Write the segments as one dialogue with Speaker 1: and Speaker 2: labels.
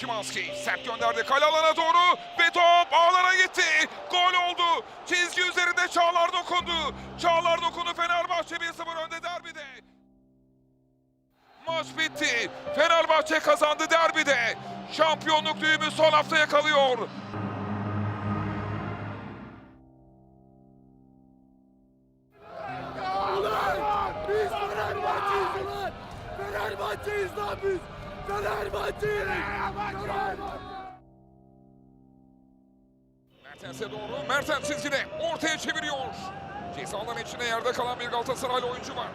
Speaker 1: Şimanski sert gönderdi kale alana doğru ve top ağlara gitti. Gol oldu. Çizgi üzerinde Çağlar dokundu. Çağlar dokundu Fenerbahçe 1-0 önde derbide. Maç bitti. Fenerbahçe kazandı derbide. Şampiyonluk düğümü son hafta yakalıyor.
Speaker 2: Ulan biz Fenerbahçe'yiz ulan! Fenerbahçe'yiz lan biz!
Speaker 1: Mertens'e doğru. Mertens çizgide ortaya çeviriyor. Ceza alanı içinde yerde kalan bir Galatasaraylı oyuncu var.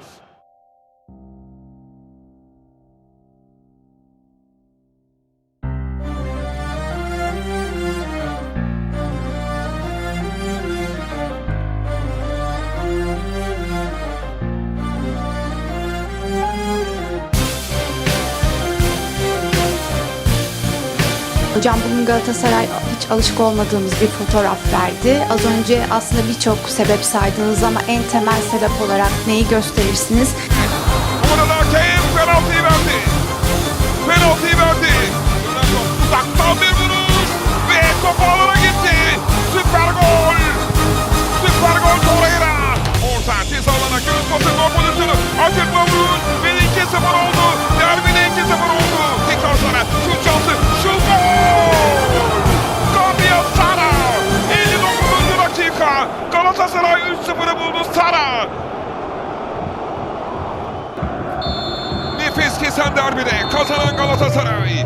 Speaker 3: Hocam bugün Galatasaray hiç alışık olmadığımız bir fotoğraf verdi. Az önce aslında birçok sebep saydınız ama en temel sebep olarak neyi gösterirsiniz?
Speaker 1: Burada hakem penaltıyı verdi. Penaltıyı verdi. Uzaktan bir vuruş. Ve top ağlara gitti. Süper gol. Süper gol Torreira. Orta ceza alana göz pası Galatasaray 3-0'ı buldu Sara. Nefes kesen derbide kazanan Galatasaray.